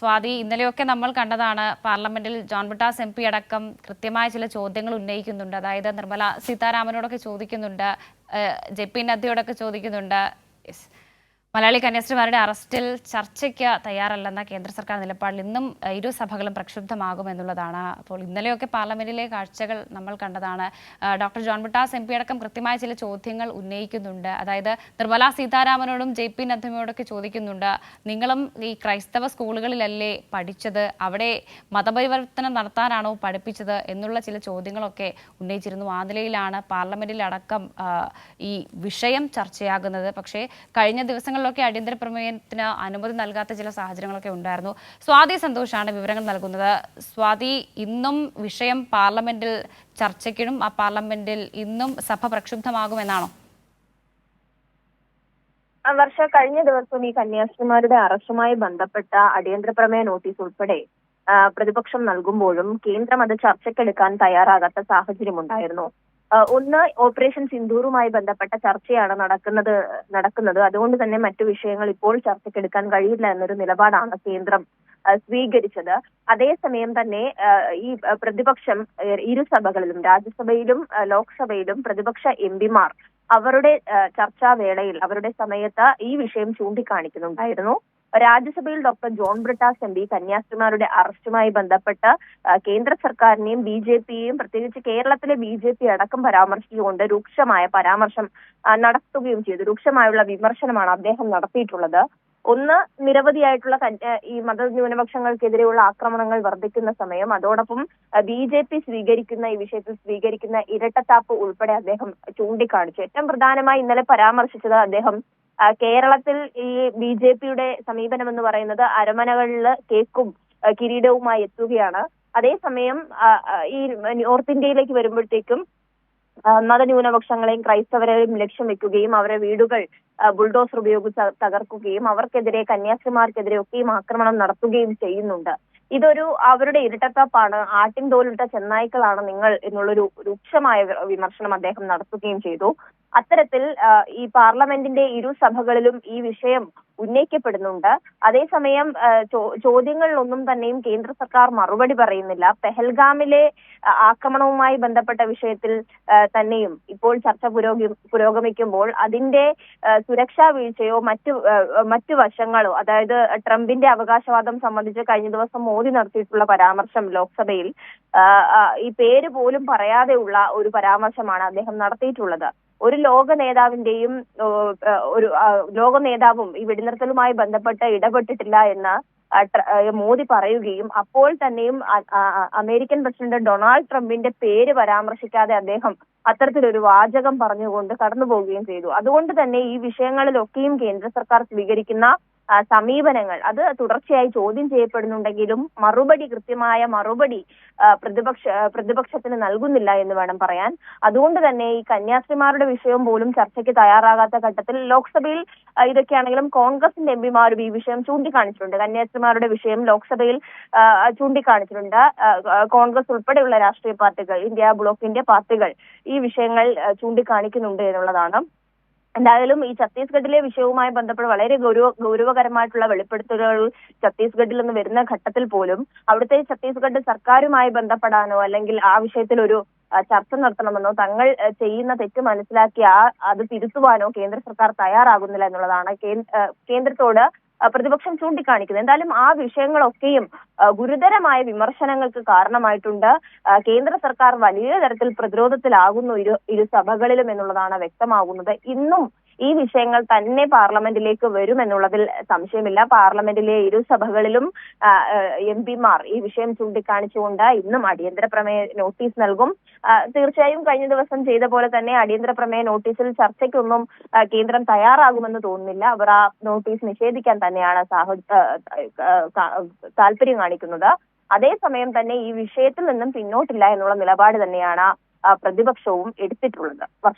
സ്വാതി ഇന്നലെയൊക്കെ നമ്മൾ കണ്ടതാണ് പാർലമെന്റിൽ ജോൺ ബിട്ടാസ് എം പി അടക്കം കൃത്യമായ ചില ചോദ്യങ്ങൾ ഉന്നയിക്കുന്നുണ്ട് അതായത് നിർമ്മല സീതാരാമനോടൊക്കെ ചോദിക്കുന്നുണ്ട് ജെ പി നദ്ദയോടൊക്കെ ചോദിക്കുന്നുണ്ട്. മലയാളി കന്യാസ്ത്രീമാരുടെ അറസ്റ്റിൽ ചർച്ചയ്ക്ക് തയ്യാറല്ലെന്ന കേന്ദ്ര സർക്കാർ നിലപാടിൽ ഇന്നും ഇരു സഭകളും പ്രക്ഷുബ്ധമാകുമെന്നുള്ളതാണ് അപ്പോൾ ഇന്നലെയൊക്കെ പാർലമെന്റിലെ കാഴ്ചകൾ നമ്മൾ കണ്ടതാണ്. Doctor John Brittas M P അടക്കം കൃത്യമായ ചില ചോദ്യങ്ങൾ ഉന്നയിക്കുന്നുണ്ട്. അതായത് നിർമ്മല സീതാരാമനോടും ജെ പി നദ്ദയോടൊക്കെ ചോദിക്കുന്നുണ്ട് നിങ്ങളും ഈ ക്രൈസ്തവ സ്കൂളുകളിലല്ലേ പഠിച്ചത്? അവിടെ മതപരിവർത്തനം നടത്താനാണോ പഠിപ്പിച്ചത്? എന്നുള്ള ചില ചോദ്യങ്ങളൊക്കെ ഉന്നയിച്ചിരുന്നു. ആ നിലയിലാണ് പാർലമെന്റിലടക്കം ഈ വിഷയം ചർച്ചയാകുന്നത്. പക്ഷേ കഴിഞ്ഞ ദിവസങ്ങളിലൊക്കെ അടിയന്തര പ്രമേയത്തിന് അനുമതി നൽകാത്ത ചില സാഹചര്യങ്ങളൊക്കെ ഉണ്ടായിരുന്നു. സ്വാതി സന്തോഷാണ് വിവരങ്ങൾ നൽകുന്നത്. സ്വാതി ഇന്നും വിഷയം പാർലമെന്റിൽ ചർച്ചയ്ക്കിടും. ആ പാർലമെന്റിൽ ഇന്നും സഭ പ്രക്ഷുബ്ധമാകുമെന്നാണോ? വർഷ കഴിഞ്ഞ ദിവസം ഈ കന്യാസ്ത്രീമാരുടെ അറസ്റ്റുമായി ബന്ധപ്പെട്ട അടിയന്തര പ്രമേയ നോട്ടീസ് ഉൾപ്പെടെ പ്രതിപക്ഷം നൽകുമ്പോഴും കേന്ദ്രം അത് ചർച്ചയ്ക്കെടുക്കാൻ തയ്യാറാകാത്ത സാഹചര്യമുണ്ടായിരുന്നു. ഒന്ന് ഓപ്പറേഷൻ സിന്ദൂറുമായി ബന്ധപ്പെട്ട ചർച്ചയാണ് നടക്കുന്നത് നടക്കുന്നത്. അതുകൊണ്ട് തന്നെ മറ്റു വിഷയങ്ങൾ ഇപ്പോൾ ചർച്ചയ്ക്കെടുക്കാൻ കഴിയില്ല എന്നൊരു നിലപാടാണ് കേന്ദ്രം സ്വീകരിച്ചത്. അതേസമയം തന്നെ ഈ പ്രതിപക്ഷം ഇരുസഭകളിലും ഇരു സഭകളിലും രാജ്യസഭയിലും ലോക്സഭയിലും പ്രതിപക്ഷ എം പിമാർ അവരുടെ ചർച്ചാവേളയിൽ ചർച്ചാ വേളയിൽ അവരുടെ സമയത്ത് ഈ വിഷയം ചൂണ്ടിക്കാണിക്കുന്നുണ്ടായിരുന്നു. രാജ്യസഭയിൽ doctor John Brittas M P കന്യാസ്ത്രീമാരുടെ അറസ്റ്റുമായി ബന്ധപ്പെട്ട് കേന്ദ്ര സർക്കാരിനെയും ബി ജെ പിയെയും പ്രത്യേകിച്ച് കേരളത്തിലെ ബി ജെ പി അടക്കം പരാമർശിച്ചുകൊണ്ട് രൂക്ഷമായ പരാമർശം നടത്തുകയും ചെയ്തു. രൂക്ഷമായുള്ള വിമർശനമാണ് അദ്ദേഹം നടത്തിയിട്ടുള്ളത്. ഒന്ന് നിരവധിയായിട്ടുള്ള ഈ മതന്യൂനപക്ഷങ്ങൾക്കെതിരെയുള്ള ആക്രമണങ്ങൾ വർദ്ധിക്കുന്ന സമയം അതോടൊപ്പം ബി ജെ പി സ്വീകരിക്കുന്ന ഈ വിഷയത്തിൽ സ്വീകരിക്കുന്ന ഇരട്ടത്താപ്പ് ഉൾപ്പെടെ അദ്ദേഹം ചൂണ്ടിക്കാണിച്ചു. ഏറ്റവും പ്രധാനമായി ഇന്നലെ പരാമർശിച്ചത് അദ്ദേഹം കേരളത്തിൽ ഈ ബി ജെ പിയുടെ സമീപനം എന്ന് പറയുന്നത് അരമനകളിൽ കേക്കും കിരീടവുമായി എത്തുകയാണ്. അതേസമയം ഈ നോർത്ത് ഇന്ത്യയിലേക്ക് വരുമ്പോഴത്തേക്കും മതന്യൂനപക്ഷങ്ങളെയും ക്രൈസ്തവരെയും ലക്ഷ്യം വെക്കുകയും അവരെ വീടുകൾ ബുൾഡോസർ ഉപയോഗിച്ച് തകർക്കുകയും അവർക്കെതിരെ കന്യാസ്ത്രീമാർക്കെതിരെ ഒക്കെയും ആക്രമണം നടത്തുകയും ചെയ്യുന്നുണ്ട്. ഇതൊരു അവരുടെ ഇരട്ടത്താപ്പാണ്. ആട്ടിൻ തോലിട്ട ചെന്നായ്ക്കളാണ് നിങ്ങൾ എന്നുള്ളൊരു രൂക്ഷമായ വിമർശനം അദ്ദേഹം നടത്തുകയും ചെയ്തു. അത്തരത്തിൽ ഈ പാർലമെന്റിന്റെ ഇരു സഭകളിലും ഈ വിഷയം ഉന്നയിക്കപ്പെടുന്നുണ്ട്. അതേസമയം ചോദ്യങ്ങളിലൊന്നും തന്നെയും കേന്ദ്ര സർക്കാർ മറുപടി പറയുന്നില്ല. പെഹൽഗാമിലെ ആക്രമണവുമായി ബന്ധപ്പെട്ട വിഷയത്തിൽ തന്നെയും ഇപ്പോൾ ചർച്ച പുരോഗി പുരോഗമിക്കുമ്പോൾ അതിന്റെ സുരക്ഷാ വീഴ്ചയോ മറ്റു മറ്റു വശങ്ങളോ അതായത് ട്രംപിന്റെ അവകാശവാദം സംബന്ധിച്ച് കഴിഞ്ഞ ദിവസം മോദി നടത്തിയിട്ടുള്ള പരാമർശം ലോക്സഭയിൽ ഈ പേര് പോലും പറയാതെയുള്ള ഒരു പരാമർശമാണ് അദ്ദേഹം നടത്തിയിട്ടുള്ളത്. ഒരു ലോക നേതാവിന്റെയും ഒരു ലോക നേതാവും ഈ വെടിനിർത്തലുമായി ബന്ധപ്പെട്ട് ഇടപെട്ടിട്ടില്ല എന്ന് മോദി പറയുകയും അപ്പോൾ തന്നെയും അമേരിക്കൻ പ്രസിഡന്റ് ഡൊണാൾഡ് ട്രംപിന്റെ പേര് പരാമർശിക്കാതെ അദ്ദേഹം അത്തരത്തിലൊരു വാചകം പറഞ്ഞുകൊണ്ട് കടന്നു പോവുകയും ചെയ്തു. അതുകൊണ്ട് തന്നെ ഈ വിഷയങ്ങളിലൊക്കെയും കേന്ദ്ര സർക്കാർ സ്വീകരിക്കുന്ന സമീപനങ്ങൾ. അത് തുടർച്ചയായി ചോദ്യം ചെയ്യപ്പെടുന്നുണ്ടെങ്കിലും മറുപടി കൃത്യമായ മറുപടി പ്രതിപക്ഷ പ്രതിപക്ഷത്തിന് നൽകുന്നില്ല എന്ന് വേണം പറയാൻ. അതുകൊണ്ട് തന്നെ ഈ കന്യാസ്ത്രീമാരുടെ വിഷയം പോലും ചർച്ചയ്ക്ക് തയ്യാറാകാത്ത ഘട്ടത്തിൽ ലോക്സഭയിൽ ഇതൊക്കെയാണെങ്കിലും കോൺഗ്രസിന്റെ എം പിമാരും ഈ വിഷയം ചൂണ്ടിക്കാണിച്ചിട്ടുണ്ട്. കന്യാസ്ത്രീമാരുടെ വിഷയം ലോക്സഭയിൽ ചൂണ്ടിക്കാണിച്ചിട്ടുണ്ട്. കോൺഗ്രസ് ഉൾപ്പെടെയുള്ള രാഷ്ട്രീയ പാർട്ടികൾ ഇന്ത്യ ബ്ലോക്കിന്റെ പാർട്ടികൾ ഈ വിഷയങ്ങൾ ചൂണ്ടിക്കാണിക്കുന്നുണ്ട് എന്നുള്ളതാണ്. എന്തായാലും ഈ ഛത്തീസ്ഗഡിലെ വിഷയവുമായി ബന്ധപ്പെട്ട് വളരെ ഗൗരവ ഗൗരവകരമായിട്ടുള്ള വെളിപ്പെടുത്തലുകൾ ഛത്തീസ്ഗഡിൽ നിന്ന് വരുന്ന ഘട്ടത്തിൽ പോലും അവിടുത്തെ ഛത്തീസ്ഗഡ് സർക്കാരുമായി ബന്ധപ്പെടാനോ അല്ലെങ്കിൽ ആ വിഷയത്തിൽ ഒരു ചർച്ച നടത്തണമെന്നോ തങ്ങൾ ചെയ്യുന്ന തെറ്റ് മനസ്സിലാക്കി ആ അത് തിരുത്തുവാനോ കേന്ദ്ര സർക്കാർ തയ്യാറാകുന്നില്ല എന്നുള്ളതാണ്. കേന്ദ്രത്തോട് പ്രതിപക്ഷം ചൂണ്ടിക്കാണിക്കുന്നത് എന്തായാലും ആ വിഷയങ്ങളൊക്കെയും ഗുരുതരമായ വിമർശനങ്ങൾക്ക് കാരണമായിട്ടുണ്ട്. കേന്ദ്ര സർക്കാർ വലിയ തരത്തിൽ പ്രതിരോധത്തിലാകുന്നു ഇരു ഇരു സഭകളിലും എന്നുള്ളതാണ് വ്യക്തമാകുന്നത്. ഇന്നും ഈ വിഷയങ്ങൾ തന്നെ പാർലമെന്റിലേക്ക് വരുമെന്നുള്ളതിൽ സംശയമില്ല. പാർലമെന്റിലെ ഇരു സഭകളിലും എം പിമാർ ഈ വിഷയം ചൂണ്ടിക്കാണിച്ചുകൊണ്ട് ഇന്നും അടിയന്തര പ്രമേയ നോട്ടീസ് നൽകും. തീർച്ചയായും കഴിഞ്ഞ ദിവസം ചെയ്ത പോലെ തന്നെ അടിയന്തര പ്രമേയ നോട്ടീസിൽ ചർച്ചയ്ക്കൊന്നും കേന്ദ്രം തയ്യാറാകുമെന്ന് തോന്നുന്നില്ല. അവർ ആ നോട്ടീസ് നിഷേധിക്കാൻ തന്നെയാണ് താല്പര്യം കാണിക്കുന്നത്. അതേസമയം തന്നെ ഈ വിഷയത്തിൽ നിന്നും പിന്നോട്ടില്ല എന്നുള്ള നിലപാട് തന്നെയാണ് പ്രതിപക്ഷവും എടുത്തിട്ടുള്ളത്.